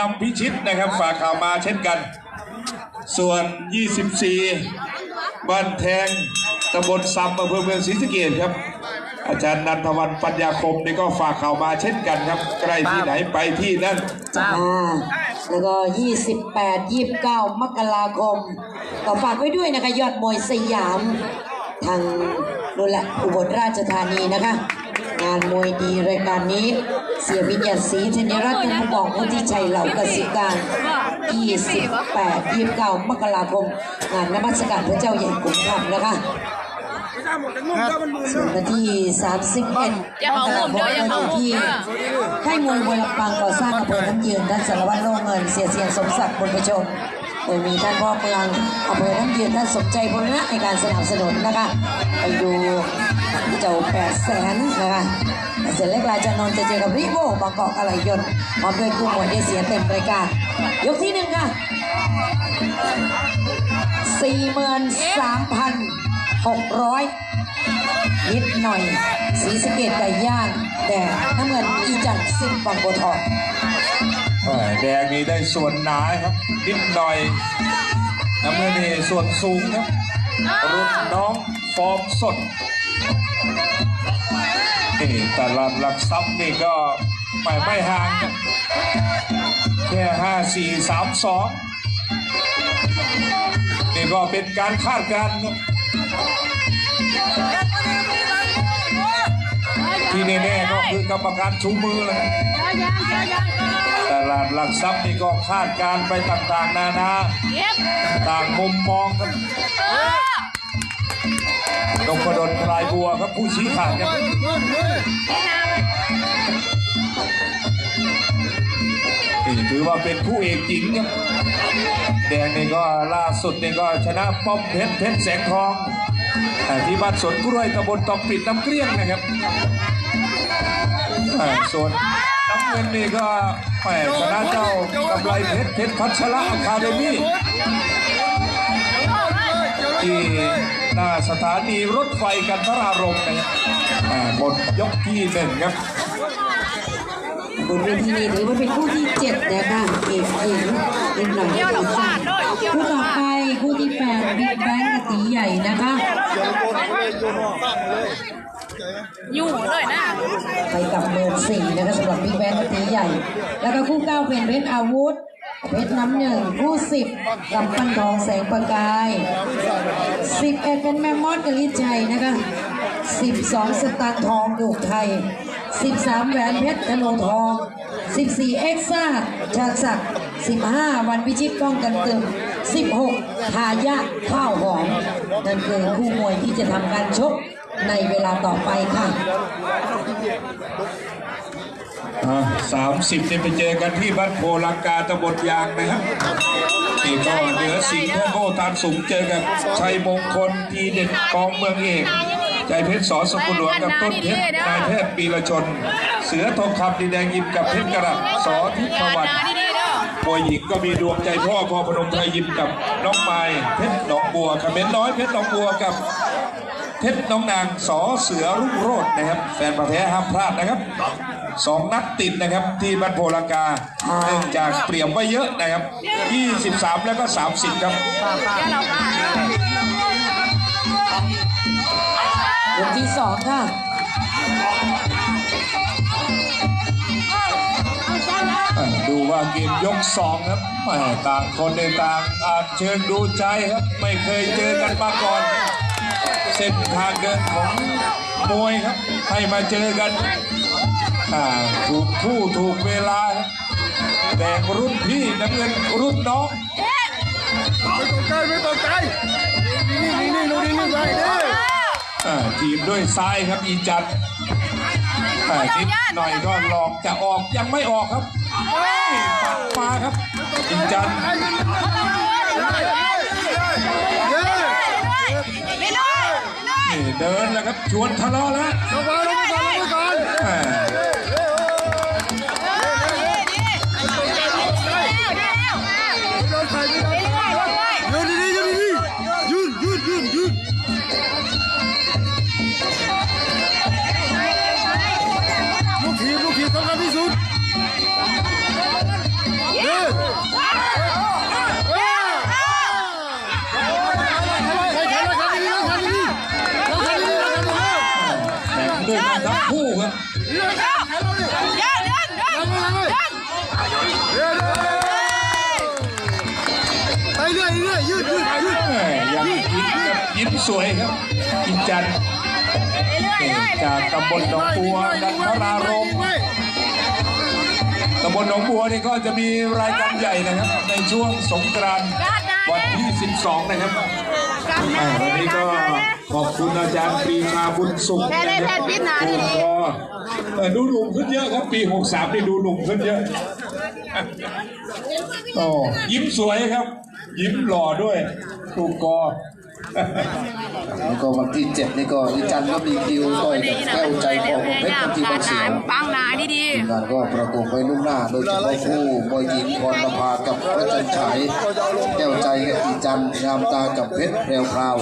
นำพิชิตนะครับฝากข่าวมาเช่นกัน ส่วน 24 บ้านแทงตำบลซ้ำอำเภอเมืองศรีสะเกษครับ อาจารย์นันทวันปัญญาคมนี่ก็ฝากข่าวมาเช่นกันครับ ใกล้ที่ไหนไปที่นั่นอ่าแล้วก็ 28 29 มกราคม ก็ฝากไว้ด้วยนะคะ ยอดมวยสยาม ทางนู่นแหละอุบลราชธานีนะคะ งานมวยดีรายการนี้ เสียวิญญาณศรีธัญรัตน์เป็นผู้บอกวุฒิชัยเหล่ากสิการ 28 29มกราคม งานนมัสการพระเจ้าใหญ่กรุงธรรนะคะส่วนวันที่ 31อย่าเอามุมด้ออย่าเอาที่เด้มวยบนลำปางก่อสร้างอำเภอน้ำยืนท่านสารวัตรโลงเงิน เสียเสียงสมศักดิ์บุญประชมโดยมีท่านพ่อเมืองอำเภอน้ำยืนท่านสมใจบุรณะในการสนับสนุนนะคะไปดู เจ้าแปดแสนนะคะเสร็จเล็กราชานนท์จะเจอกับริโวบางกอกอะไรยนต์พร้อมด้วยคู่มวยได้เสียเต็มรายการยกที่หนึ่งค่ะสี่หมื่นสามพันหกร้อยนิดหน่อย สีสะเกตไก่ย่างแต่น้ำเงินอีจันทร์สิบบางบัวทองเอ่อแดงนี่ได้ส่วนหนาครับ นิดหน่อยน้ำเงินนี่ส่วนสูงครับรุ่นน้องฟอร์มสด นี่ตลาดหลักทรัพย์นี่ก็ไม่ไม่ห่างครับแค่ห้าสี่สามสองนี่ก็เป็นการคาดการณ์ครับที่แน่ๆก็คือกรรมการชูมือเลยครับตลาดหลักทรัพย์นี่ก็คาดการณ์ไปต่างๆ นานาเย็บต่างมุมมองครับเออ นพดลพลายบัวครับผู้ชี้ขาดครับนี่ถือว่าเป็นผู้เอกจริงครับแดงนี่ก็ล่าสุดนี่ก็ชนะป้อมเพชรเพชรแสงทองอ่าที่บ้านสวนกล้วยตำบลตอกปิดน้ำเกลี้ยงนะครับอ่าส่วนน้ำเงินนี่ก็แหมชนะเจ้ากำไรเพชรเพชรพัชระอะคาเดมี่ที่ หน้าสถานีรถไฟกันทรารมณ์นะครับอ่าหมดยกที่หนึ่งครับบนเวทีนี้ถือว่าเป็นคู่ที่เจ็ดนะคะเอกหญิงนิดหน่อยเกี่ยวหลังฟาดด้วยเกี่ยวหคู่ลังต่อฟาไปดคู่ที่แปดบิ๊กแบงกับตีใหญ่นะคะอยู่เลยนะไปกับเบอร์สี่นะคะสำหรับบิ๊กแบงกับตีใหญ่ แล้วก็คู่เก้าเป็นเพชรอาวุธ เพชรน้ำหนึ่งคู่สิบกำปั้นทองแสงประกายสิบเอ็ดเป็นแม่มอดกลิชัยนะคะสิบสองสตางค์ทองดูกไทยสิบสามแหวนเพชรธนูทองสิบสี่เอ็กซ่าชาติศักดิ์สิบห้าวันพิชิตป้องกันตึงสิบหกทายาข้าวหอมนั่นคือคู่มวยที่จะทำการชกในเวลาต่อไปค่ะ สามสิบเนี่ยไปเจอกันที่บ้านโพลังกาตำบลยางนะครับนี่ก็เหนือสิงห์เพื่อโบตานสูงเจอกับชัยมงคลทีเด็ดกองเมืองเอกใจเพชรสอสกุลหลวงกับต้นเพชรนายแพทย์ปีละชน เสือทองคำดินแดงยิมกับเพชรกระดับสอทิพวรรณนาดีๆเด้อมวยหญิงก็มีดวงใจพ่อพ่อพนมไทยยิมกับน้องไม้เพชรหนองบัวคอมเมนต์น้อยเพชรหนองบัวกับเพชรน้องนางสอเสือรุ่งโรจน์นะครับ แฟนประเทศห้ามพลาดนะครับ สองนัดติดนะครับที่บ้านโพลังกาเนื่องจากเปรียบไว้เยอะนะครับ 23 แล้วก็ 30 ครับเกี่ยวหลังฟาดยกที่สองค่ะอ่าดูว่าเกมยกสองครับแหม่ต่างคนในต่างอาจเชิญดูใจครับ ไม่เคยเจอกันมาก่อน เส้นทางเดินของมวยครับ ให้มาเจอกันอ่า ถูกคู่ถูกเวลา แดงรุ่นพี่น้ำเงินรุ่นน้องไม่ตกใจไม่ตกใจนี่นี่นี่ดูนี่นี่ไปเด้ออ่าทีมด้วยซ้ายครับอีจัดอ่านิดหน่อยก็หลอกจะออกยังไม่ออกครับเฮ้ยปักมาครับ อีจันเย้ไม่น้อยนี่เดินแล้วครับชวนทะเลาะแล้วลงมาลงมาก่อน ยิ้มครับยิ้มสวยครับอินจันทร์จากตำบลหนองบัวนันทรารมตำบลหนองบัวนี่ก็จะมีรายการใหญ่นะครับ ในช่วงสงกรานต์ วันที่ 12 นะครับกันอ่านะวันนี้ก็ขอบคุณอาจารย์ปรีชาบุญสุขแพ้ได้แพ้พิษนาทีนี้ก็เอ่อดูหนุ่มขึ้นเยอะครับปี 63 นี่ดูหนุ่มขึ้นเยอะโอ้ยิ้มสวยครับ ยิ้มหล่อด้วยถูกกอ แล้วก็วันที่เจ็ดนี่ก็อีจันทร์ก็มีคิวต่อยกับแก้วใจของเพชรพันธีบางเสียงปังนาดีทีมงานก็ประกบไปลุ่วงหน้า โดยเฉพาะคู่มวยหญิงพรประภากับพระจันฉายแก้วใจกับอีจันทร์งามตากับเพชรแพรวพราว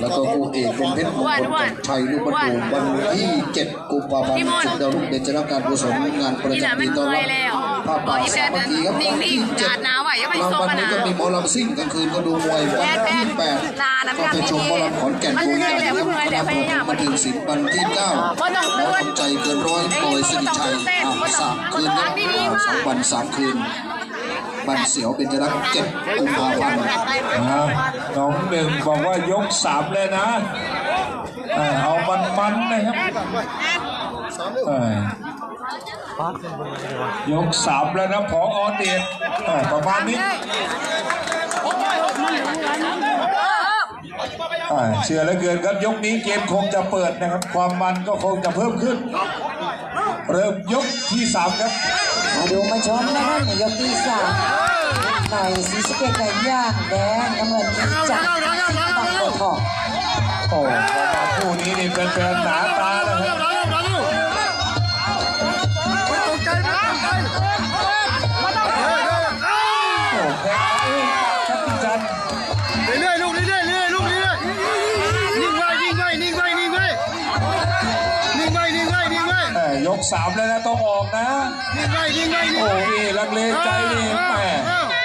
แล้วก็คู่เอกเป็นเพชรมงคลกับชัยลูกประตูวันที่เจ็ดกุมภาพันธ์จุดดาวรุ่งเดชรับการกุศลงานประๆนี่นะจำมัปีนต้อนเมื่รัอ ยแล้วบผ้าป่าอีแพ้สามัคคีครับนิ่วันงที่ๆเจ็ดอาดน้ำไว้ยังไม่รางส่งวัลมานี้นะก็มีหมอลำซิ่งกลางคืนก็ดูมวยวันที่แปดลานะก็ไปชมหมอลำขอนแก่นมันตัวเหใหนื่ญ่อยนะแล้วครับเมื่อยคแล้วณะพผู้ยายามมาถึงสิบวันที่เก้าบ่ต้องหมอตื่นทำใจเกินร้อยปล่อยสิริชัยอ่าสามคืนนะสองวันสามคืนบันเสียวเป็นจรักเจ็ดกุมภาพันธ์นะน้องหนึ่งบอกว่ายกสามเลยนะ เอ่อเอามันมันๆนะครับเอ่อ ยกสามแล้วนะพออเดชเอ่อประมาณนี้เอ่อเชื่อเหลือเกินครับยกนี้เกมคงจะเปิดนะครับ ความมันก็คงจะเพิ่มขึ้น เริ่มยกที่สามครับมาดูมาชมนะครับในยกที่สามในสีสะเกตไก่ย่างแดงน้ำเงินอีจันทร์ปักโบทองโอ้คู่นี้นี่เป็นแฟนๆหนาตาแล้วครับ กสามแล้วนะต้องออกนะนิ่งไว้นิ่งไว้นิ่งโอ้ไว้นี่ลังเลใจนี่แหม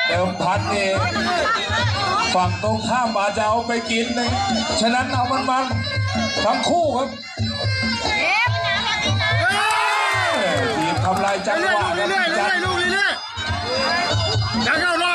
เดิมพันนี่ฝั่งตรงข้ามอาจจะเอาไปกินนะฉะนั้นเอามันมันทั้งคู่ครับเอ่อทีมทำลายจังหเรื่อยวะๆลูกครับเรื่อยพี่ๆจันทร์ลูกเรื่อยๆอย่าเข้ารอร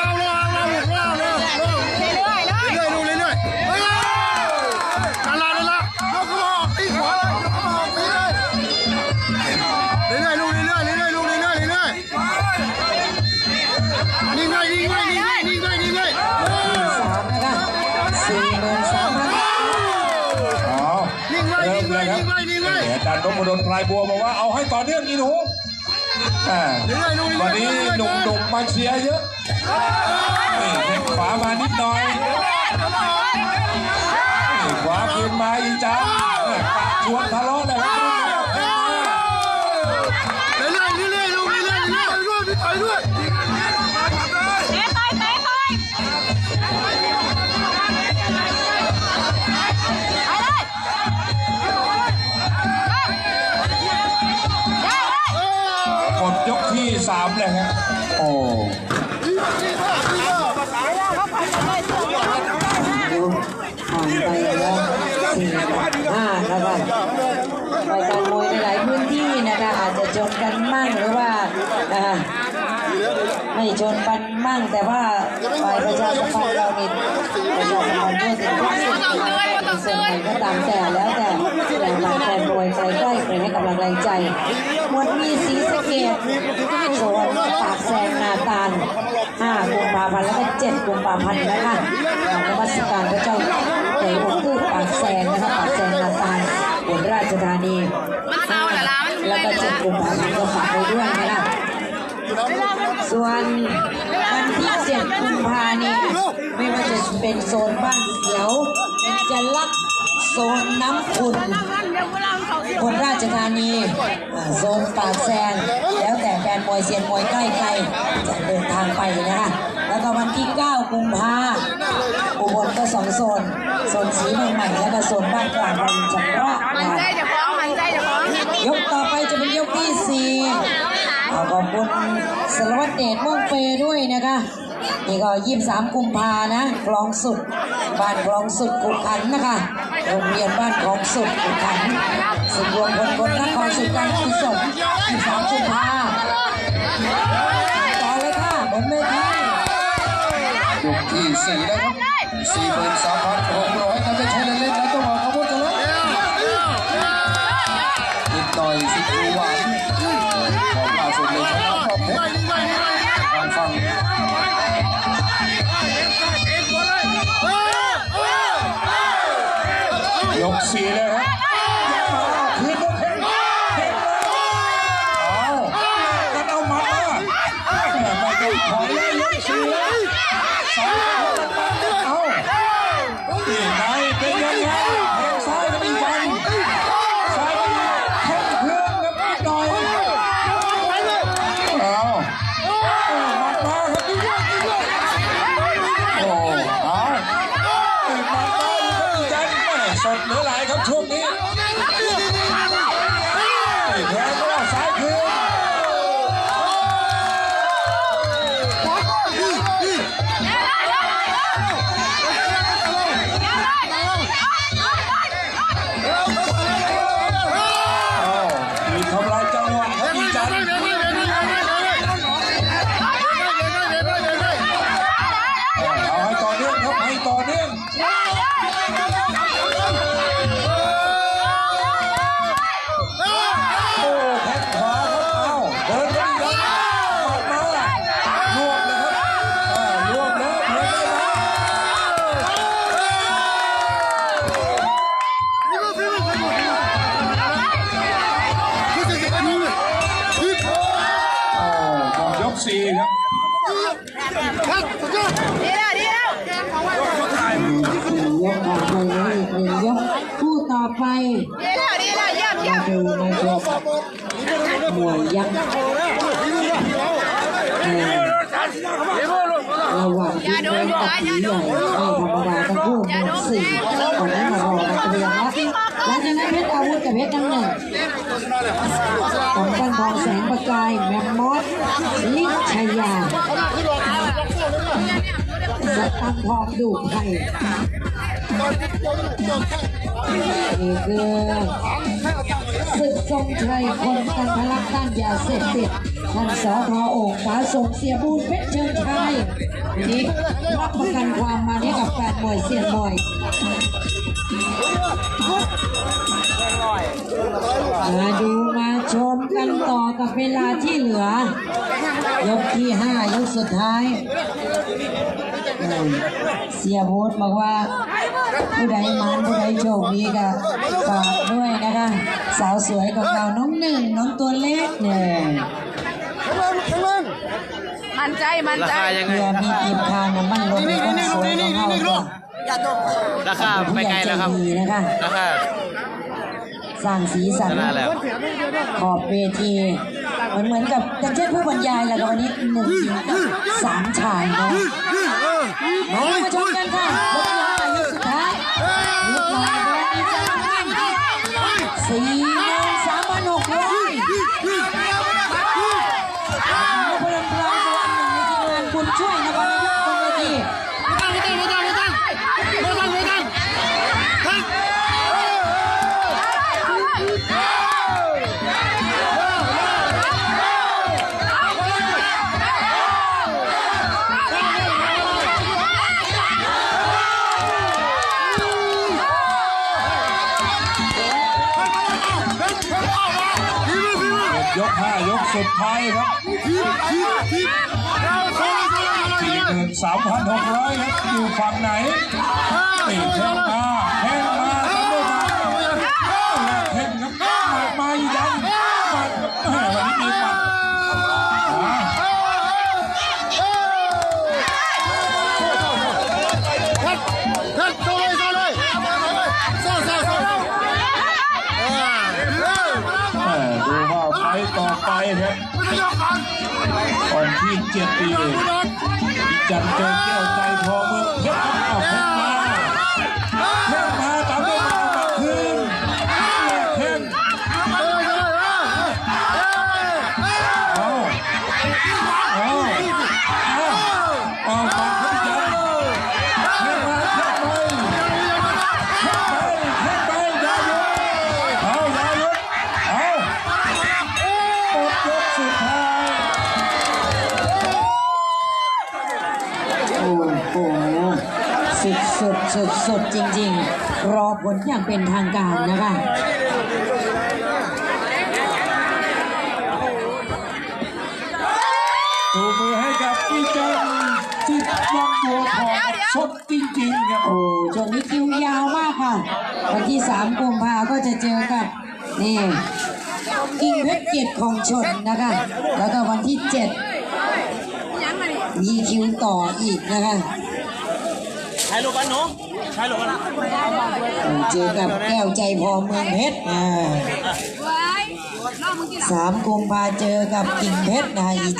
นพดลพลายบัวบอกว่าเอาให้ต่อเนื่องอีหนูอ่าวันนี้หนุ่มๆมาเชียร์เยอะนี่เห็นขวามานิดหน่อยนี่ขวาคืนมาอีจันเออกะชวนทะเลาะเลยครับเรื่อยๆเรื่อยๆลูกเรื่อยๆเรื่อยๆด้วยพี่ต่อยด้วยเตะต่อยเตะต่อย ไม่ชนกันมั่งแต่ว่าฝ่ายประชาสัมพันธ์เรานี่ประชาสัมพันธ์ทั่งทุกสิ่งในส่วนไหนก็ตามแต่แล้วแต่แรงมาแฟนมวยใครใกล้ใครให้กำลังแรงใจมวันนี้สีสเกดโซนปากแซงนาตาล5กุมภาพันธ์แล้วก็7กุมภาพันธ์นะคะเรานมัสการพระเจ้าใหญ่องค์ตู้ปากแซงนะคะปากแซงนาตาลอุบลราชธานีแล้วก็เจ็ดกุมภาพันธ์ก็ฝากไว้ด้วยนะคะ ส่วนวันที่เจ็ดกุมภานี่ไม่ว่าจะเป็นโซนบ้านเขียวเป็นจะลักษณ์โซนน้ำขุ่นเดี๋ยวเวลาเขาเสียคนราชธานีอ่าโซนปากแซงแล้วแต่แฟนมวยเซียนมวยใกล้ใครจะเดินทางไปนะคะแล้วก็วันที่ 9 กุมภาอุบลก็สองโซน โซนสีเมืองใหม่แล้วก็โซนบ้านกลางวันชำระมันใจจะฟ้องมันใจจะฟ้องยกต่อไปจะเป็นยกที่สี่ เอาขอบคุณสารวัตรเดชม่วงเปย์ด้วยนะคะนี่ก็ยี่สามกุมภานะคลองสุด บ้านคลองสุดกุขันนะคะโรงเรียนบ้านคลองสุดกุขันสุดรวมคนคนนครสุดการกุศลยี่สามกุมภาต่อเลยค่ะบนเวทียกที่สี่นะครับสี่หมื่นสามพันหกร้อยครับจะใช้เล่นๆนะต้องบอกอาวุธกันแล้วนิดหน่อยสิคูหวานของล่าสุด เสดเหลือหลายครับช่วงนี้แทงก็ซ้ายคืน ยกสี่ครับดีแล้วดีแล้วยกต่อไปแล้วอีกหนึ่งยกคู่ต่อไปดีแล้วดีแล้วเยี่ยมเยี่ยมมวยยักษ์เอ่อระหว่างที่เดินผีใหญ่ไม่ธรรมดาทั้งคู่มวดสี่ก่อนนั้นมารอมาเรียมรับ หลังจากนั้นเพชรอาวุธกับเพชรน้ำหนึ่งกำปั้นทองแสงประกายแมมมอสลิชยาสตังทองดูไทยนี่คือศึกทรงชัยคนกันทะลักต้านยาเสพติดท่านสอทอโอ่งฟ้าส่งเสียบูนเพชรเชิงชัยนนี้รับประกันความมาให้กับแฟนมวยเสียนมวย มาดูมาชมกันต่อกับเวลาที่เหลือ ยกที่ห้ายกสุดท้ายเออเสียโบสบอกว่า ผู้ใดมันผู้ใดโชคดีก็ฝากด้วยนะคะ สาวสวยของเราน้องหนึ่งน้องตัวเล็กเนี่ยมันใจมันใจเพื่อมีทีมทางน้ำมันลงคนสวยของเราก็ ราคาไปไกลแล้วครับผู้ใหญ่ใจดีนะคะราคาสร้างสีสันชนะแล้วขอบเวทีมันเหมือนกับอย่างเช่นผู้บรรยายแหละครับวันนี้หนึ่งหญิงกับสามชายเนาะมาดูมาชมกันค่ะยกที่ห้ายกสุดท้ายยกมาแดงดีใจสี่หมื่นส ห้ายกสุดท้ายครับสี่หมื่นสามพันหกร้อยครับอยู่ฝั่งไหนตีแข้งมาแข้งมาครับด้วยมาแลกแข้งครับหมัดมาอีกยันหมัดแหมวันนี้มีหมัด ครับวันที่เจ็ดปีอีจันเจอแก้วใจทองเมืองเพชรเอาเสุดสุดสุดสุดจริง ๆ รอผลอย่างเป็นทางการนะคะถูมือให้กับพี่จันจิตวังบัวทองสดจริงๆครับโอ้ช่วงนี้คิวยาวมากค่ะ วันที่สามกุมภาก็จะเจอกับนี่กิ่งเพชรเกียรติของชนนะคะ แล้วก็วันที่เจ็ดยังมาดิมีคิวต่ออีกนะคะ ใช้ลูกกันหนูใช้ลูกกันเจอกับแก้วใจพอเมืองเพชรอ่าไว้น้องมึงกินสามกุมภาเจอกับกิ่งเพชรนะอี